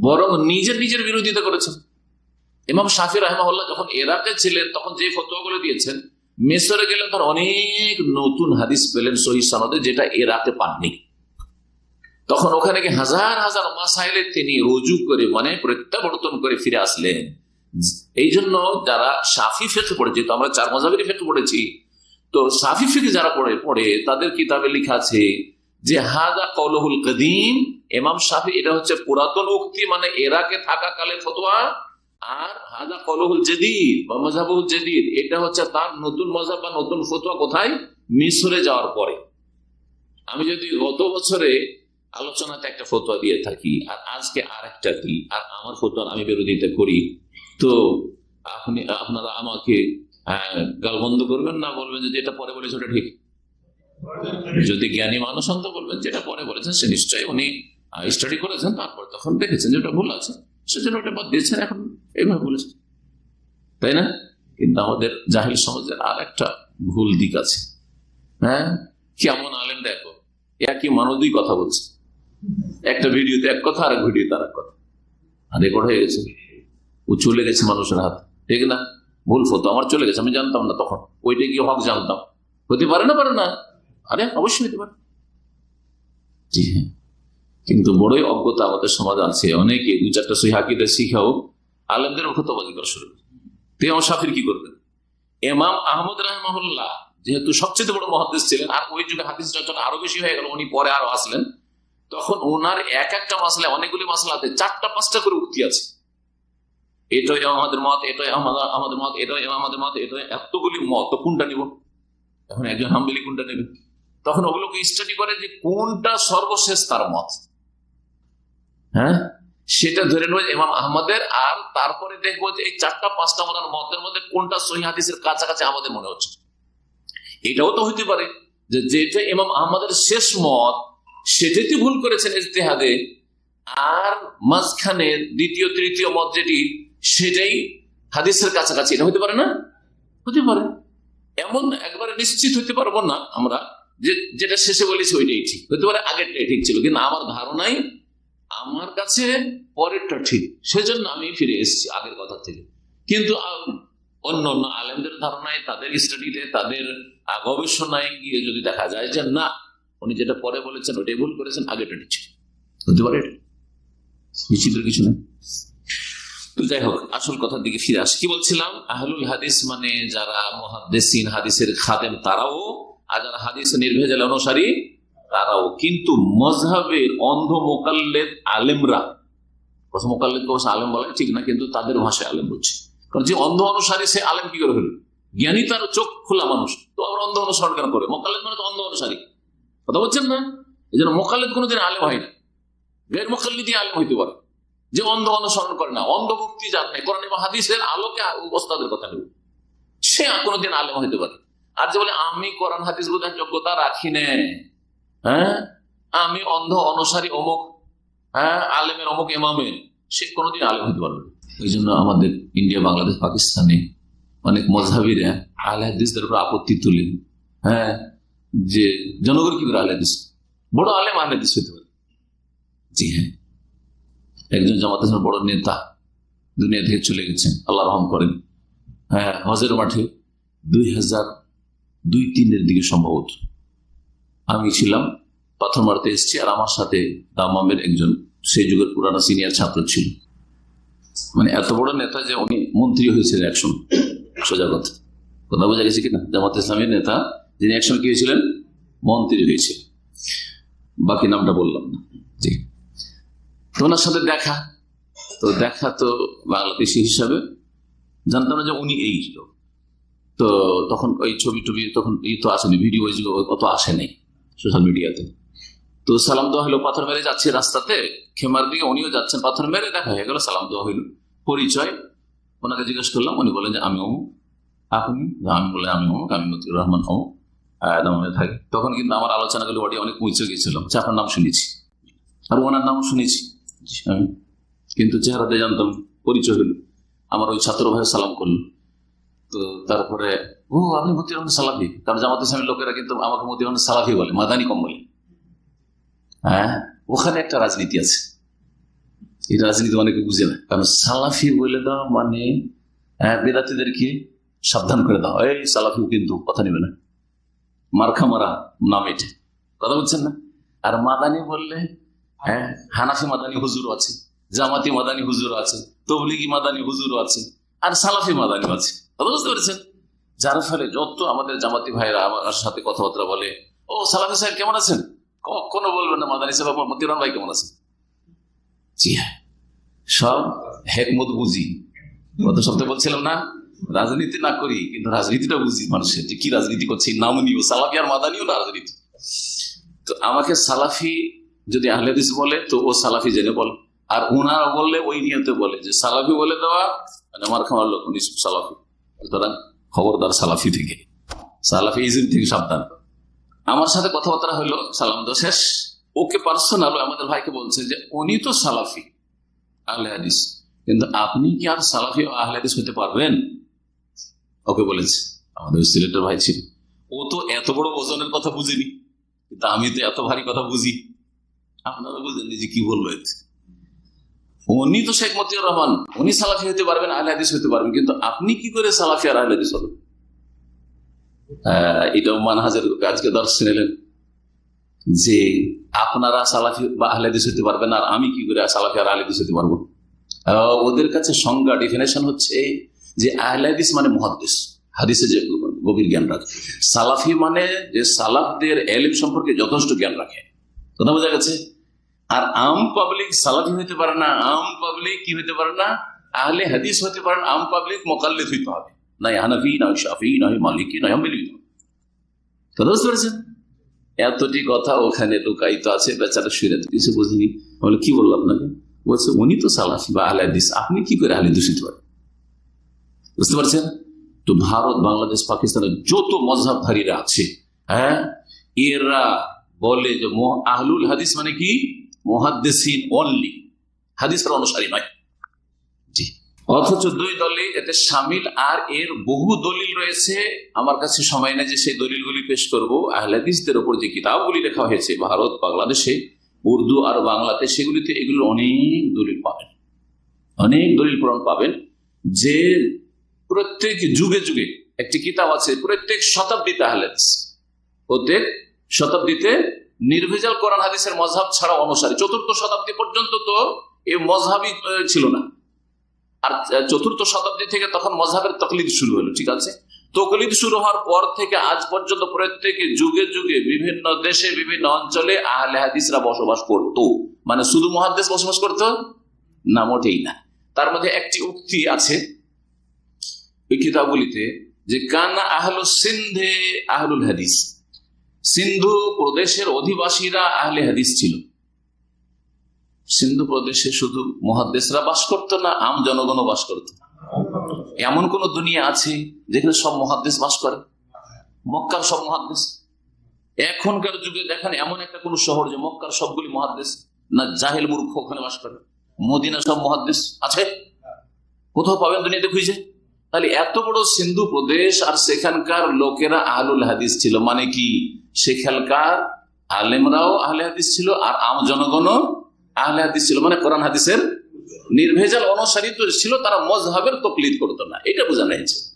বরং নিজের নিজের বিরোধিতা করেছেন। ইমাম শাফি রহমাউল্লাহ যখন এরাকে ছিলেন, তখন যে ফতোয়াগুলো দিয়েছেন, মেসরে গেলেন, তার অনেক নতুন হাদিস পেলেন সহি সনদে, যেটা এরাকে পাননি। তখন ওখানে গিয়ে হাজার হাজার মাসাইলে তিনি রুজু করে মানে প্রত্যাবর্তন করে ফিরে আসলেন। এই জন্য যারা সাফি ফেঁকে পড়েছে তো আমরা চার মজাবেরই ফেঁকে পড়েছি, তো সাফি ফিকে যারা পড়ে পড়ে, তাদের কিতাবে লিখা আছে যে, হাদা কৌলহুল কদিম এমাম সাফি এটা হচ্ছে পুরাতন উক্তি মানে এরাকে থাকাকালে ফতোয়া আর হাদা কলহুল জেদিদ বা মজাবুল জেদিদ। এটা হচ্ছে তার নতুন মজাব বা নতুন ফতোয়া কোথায়? মিশরে যাওয়ার পরে। আমি যদি গত বছরে আলোচনাতে একটা ফতোয়া দিয়ে থাকি, আর আজকে আর একটা কি আর আমার ফতোয়ার আমি বিরোধিতা করি, তো আপনি, আপনারা আমাকে গাল বন্ধ করবেন না? বলবেন যে এটা পরে বলেছে, ওটা ঠিক। যদি জ্ঞানী মানুষ হন তো বলবেন যেটা পরে বলেছেন সে নিশ্চয়ই উনি স্টাডি করেছেন, তারপর তখন দেখেছেন যে ওটা ভুল আছে। সেজন্য ওটা বাদ দিয়েছেন, এখন এইভাবে বলেছেন তাই না? কিন্তু আমাদের জাহিল সমাজের আর একটা ভুল দিক আছে। হ্যাঁ? কেমন আলেম দেখো একই মানবই কথা বলছে। একটা ভিডিওতে এক কথা আর এক ভিডিওতে আর এক কথা। আর রেকর্ড হয়ে গেছে। ও চলে গেছে মানুষের হাত। ঠিক না? ভুল ফতো আমার চলে গেছে, আমি জানতাম না তখন। ওইটা গিয়ে হক জানতাম? হতে পারে না পারে না। আরে, অবশ্যই হতে পারে। জি হ্যাঁ। কিন্তু বড়ই অজ্ঞতা আমাদের সমাজে আছে। অনেকে দু চারটা সহি হাকিদে শিখাও, আলেমদের খতবাজি করা শুরু তে আমার সাফির কি করবেন? এমাম আহমদ রাহমাহুল্লাহ যেহেতু সবচেয়ে বড় মহাদেশ ছিলেন, আর ওই যুগে হাদিস চর্চা আরও বেশি হয়ে গেল, উনি পরে আরও আসলেন, তখন ওনার এক একটা মাসলে, অনেকগুলি মাসলাতে চারটা পাঁচটা করে উক্তি আছে। এটাই আমাদের মত, এটাই আমাদের মত এটাই আমাদের মত, এটাই এতগুলি মত, তো কোনটা নিব? এখন একজন হামবিলি কোনটা নেবে? তখন ওগুলোকে স্টাডি করে যে কোনটা সর্বশেষ তার মত। হ্যাঁ? সেটা ধরে নেব ইমাম আহমদের, আর তারপরে দেখব যে এই চারটা, পাঁচটা ওনার মতের মধ্যে কোনটা সহি হাদিসের কাছাকাছি আমাদের মনে হচ্ছে। এটাও তো হইতে পারে যে যেটা ইমাম আহমদের শেষ মত সেটাতে ভুল করেছেন ইজতেহাদে, আর মাঝখানে দ্বিতীয়, তৃতীয় মত যেটি, সেটাই হাদিসের কাছাকাছি। এটা হতে পারে না? হতে পারে। এমন একবারে নিশ্চিত হতে পারব না আমরা যে যেটা শেষে বলেছি ওইটাই ঠিক। হতে পারে আগেরটাই ঠিক ছিল, কিন্তু আমার ধারণাই আমার কাছে পরেরটা ঠিক, সেজন্য আমি ফিরে এসেছি আগের কথা থেকে। কিন্তু অন্য অন্য আলেমদের ধারণায়, তাদের স্টাডিতে, তাদের গবেষণায় গিয়ে যদি দেখা যায় যে না, উনি যেটা পরে বলেছেন, ওটাই ভুল করেছেন আগেটা ঠিক ছিল। হতে পারে? নিশ্চিত কিছু না যাই হোক, আসল কথার দিকে ফিরে আসি। কি বলছিলাম? আহলুল হাদিস মানে যারা মহাদেসিন হাদিসের খাদেম, তারাও, আর যারা হাদিস নির্ভেজাল, অনুসারী তারাও কিন্তু মজহাবের অন্ধ মোকাল্লেদ আলেমরা। কথা মোকাল্লেদ অবশ্য আলেম বলে, ঠিক না, কিন্তু তাদের ভাষায় আলেম বলছে। কারণ যে অন্ধ অনুসারী, সে আলেম কি করে হল? জ্ঞানী তার চোখ খোলা মানুষ, তো আবার অন্ধ অনুসরণ কেন করে? মোকাল্লেদ মানে তো অন্ধ অনুসারী। কথা বলছেন না? এই জন্য মোকাল্লেদ কোনোদিন আলেম হয় না। গের মোকাল্লিদি আলেম হইতে পারে। যে অন্ধ অনুসরণ করে না, অন্ধ ভক্তি যার নেই। কোরআন হাদিসের আলোকে ওস্তাদের কথা নেব সে কোনোদিন আলেম হইতে পারে আর যে বলে, আমি কোরআন, হাদিস বোঝার যোগ্যতা রাখি নে। হ্যাঁ? আমি অন্ধ, অনুসারী, অমুক হ্যাঁ? আলেমের, অমুক এমামের সে কোনোদিন আলেম হতে পারবে ওই জন্য আমাদের ইন্ডিয়া, বাংলাদেশ, পাকিস্তানে অনেক মজাবিরা আল উপর আপত্তি তুলে হ্যাঁ? যে জনগণ কি করে আল হাদিস? বড় আলেম আল হাদিস হইতে পারে। জি হ্যাঁ। একজন জামাত বড় নেতা দুনিয়া থেকে চলে গেছেন, আল্লাহ রহম করেন। হ্যাঁ হজের মাঠে দুই হাজার দুই তিনের দিকে সম্ভবত। আমি ছিলাম, পাথর মারতে এসেছি আর আমার সাথে দামামের একজন, সেই যুগের পুরানো সিনিয়র ছাত্র ছিল। মানে এত বড় নেতা যে উনি মন্ত্রী হয়েছিলেন একসময়, সোজা কথা। কথা বোঝা গেছে কিনা? জামাত ইসলামের নেতা যিনি একসময় কি হয়েছিলেন? মন্ত্রী হয়েছে বাকি নামটা বললাম না। জি। তো ওনার সাথে দেখা। তো দেখা তো বাংলাদেশি হিসাবে জানতাম না যে উনি এই তো তখন ওই ছবি টবি তখন এই তো আসেনি, ভিডিও অত আসেনি সোশ্যাল মিডিয়াতে। তো সালাম দেওয়া হলো পাথর মেরে যাচ্ছে রাস্তাতে খেমার দিকে উনিও যাচ্ছেন পাথর মেরে দেখা হয়ে গেল সালাম দেওয়া হইল পরিচয় ওনাকে জিজ্ঞেস করলাম উনি বলেন যে আমি অমুক আপনি আমি বলে আমি অমুক আমি মতিউর রহমান অমুক দামে থাকি। তখন কিন্তু আমার আলোচনাগুলো অডি অনেক পৌঁছে গিয়েছিলাম যে আপনার নাম শুনেছি। আর ওনার নাম শুনেছি। আমি কিন্তু চেহারাতে জানতাম পরিচয় হইল আমার ওই ছাত্র ভাই সালাম করল। তো তারপরে ও আপনি মতি রহমান সালাফি। কারণ জামাত ইসলামের লোকেরা কিন্তু আমাকে মতি রহমান সালাফি বলে মাদানি কম বলে হ্যাঁ? ওখানে একটা রাজনীতি আছে। এই রাজনীতি অনেকে বুঝে না। কারণ সালাফি বলে দেওয়া মানে হ্যাঁ, বেদাতিদেরকে সাবধান করে দেওয়া। এই সালাফি কিন্তু কথা নেবে না। মার্খা মারা নাম এটে। কথা বলছেন না? আর মাদানি বললে হ্যাঁ হানাফি মাদানি হুজুর আছে জামাতি মাদানি হুজুর আছে তবলিগি মাদানি হুজুর আছে আর সালাফি মাদানি আছে। কথা বুঝতে পেরেছেন? যার ফলে যত আমাদের জামাতি ভাইরা আমার সাথে কথাবার্তা বলে, ও সালাফি সাহেব, কেমন আছেন? কখনো বলবেন না, মাদানি সাহেব, আপনার মতিরান ভাই কেমন আছেন? জি হ্যাঁ সব হেকমত বুঝি। গত সপ্তাহে বলছিলাম না, রাজনীতি না করি, কিন্তু রাজনীতিটা বুঝি মানুষের, যে কি রাজনীতি করছে নাম নিও সালাফি আর মাদানিও না রাজনীতি। তো আমাকে সালাফি যদি আহলেদিস বলে, তো ও সালাফি জেনে বলে। আর ওনারা বললে, ওই নিয়তে বলে, যে সালাফি বলে দেওয়া মানে আমার খামার লোক সালাফি। সুতরাং খবরদার সালাফি থেকে। সালাফি ইজিম থেকে সাবধান। আমার সাথে কথাবার্তা হলো, সালাম তো শেষ। ওকে পার্সোনাল আমাদের ভাইকে বলছে যে, উনি তো সালাফি, আহলে হাদিস। কিন্তু আপনি কি আর সালাফি আহলে হাদিস হতে পারবেন? ওকে বলেছে। আমাদের সিলেটের ভাই ছিল। ও তো এত বড় ওজনের কথা বুঝিনি। কিন্তু আমি তো এত ভারী কথা বুঝি। আপনারা বুঝেননি যে কি বলল এতে। উনি তো শেখ মতিউর রহমান। উনি সালাফি হতে পারবেন, আহলে হাদিস হতে পারবেন। কিন্তু আপনি কি করে সালাফি আর আহলে হাদিস হবেন? এটাও মানহাজের আজকে দর্শন এলেন যে আপনারা সালাফি বা আহলে হাদিস হতে পারবেন আর আমি কি করে সালাফি আর আহলে হাদিস হতে পারব? ওদের কাছে সংজ্ঞা ডিফিনেশন হচ্ছে যে আহলে হাদিস মানে মহাদিস হাদিসে যে গভীর জ্ঞান রাখে। সালাফি মানে যে সালাফদের এলিম সম্পর্কে যথেষ্ট জ্ঞান রাখে। কথা বোঝা গেছে? আর আম পাবলিক সালাফি হইতে পারে না, আম পাবলিক কি হইতে পারে না? আহলে হাদিস হতে পারে না, আম পাবলিক মোকাল্লিদ হইতে হবে। নাই হানাফি নয় শাফি নয় মালিকি নয় হবে। কথা বুঝতে পেরেছেন? এতটি কথা ওখানে লুকায়িত আছে, বেচারা শুয়ে কিছু বুঝিনি। বলে কি বলল আপনাকে? বলছে, উনি তো সালাফি বা আহলে হাদিস, আপনি কি করে আহলে দূষিত পারেন? বুঝতে পারছেন? তো ভারত, বাংলাদেশ, পাকিস্তানের যত মজাবধারীরা আছে হ্যাঁ এরা বলে যে আহলুল হাদিস মানে কি? মহাদ্দেসিন অনলি হাদিসের অনুসারী নয়। জি। অথচ দুই দলে এতে সামিল আর এর বহু দলিল রয়েছে। আমার কাছে সময় নেই যে সেই দলিলগুলি পেশ করব। আহলাদিসদের ওপর যে কিতাবগুলি লেখা হয়েছে ভারত বাংলাদেশে উর্দু আর বাংলাতে সেগুলিতে এগুলো অনেক দলিল পাবেন। অনেক দলিল প্রমাণ পাবেন যে প্রত্যেক যুগে যুগে একটি কিতাব আছে প্রত্যেক শতাব্দীতে আহলাদিস। প্রত্যেক শতাব্দীতে নির্ভেজাল কোরআন হাদিসের মজহাব ছাড়া অনুসারী। চতুর্থ শতাব্দী পর্যন্ত তো এই মজহাবই আহ, ছিল না। আর চতুর্থ শতাব্দী থেকে তখন মজহাবের তকলিদ শুরু হলো ঠিক আছে? তকলিদ শুরু হওয়ার পর থেকে আজ পর্যন্ত প্রত্যেক যুগে যুগে বিভিন্ন দেশে বিভিন্ন অঞ্চলে আহলে হাদিসরা বসবাস করত। মানে শুধু মহাদেশ বসবাস করত? না মোটেই না। তার মধ্যে একটি উক্তি আছে এই কিতাবগুলিতে যে কানা আহলু সিন্ধে আহলুল হাদিস। সিন্ধু প্রদেশের অধিবাসীরা আহলে হাদিস ছিল। সিন্ধু প্রদেশে শুধু মহাদেশরা বাস করতো না, আম জনগণও বাস করত। এমন কোন দুনিয়া আছে যেখানে সব মহাদেশ বাস করে? মক্কার সব মহাদেশ এখনকার যুগে দেখেন এমন একটা কোন শহর যে মক্কার সবগুলি মহাদেশ না জাহেল মূর্খ ওখানে বাস করে। মদিনা সব মহাদেশ আছে? কোথাও পাবেন দুনিয়াতে খুঁজে? তাহলে এত বড় সিন্ধু প্রদেশ আর সেখানকার লোকেরা আহলুল হাদিস ছিল মানে কি? সেখানকার আলেমরাও আহলে হাদিস ছিল আর আম জনগণও আহলে হাদিস ছিল। মানে কোরআন হাদিসের নির্ভেজাল অনুসারিত ছিল, তারা মজহাবের তকলিদ করতো না। এটা বোঝানো হয়েছে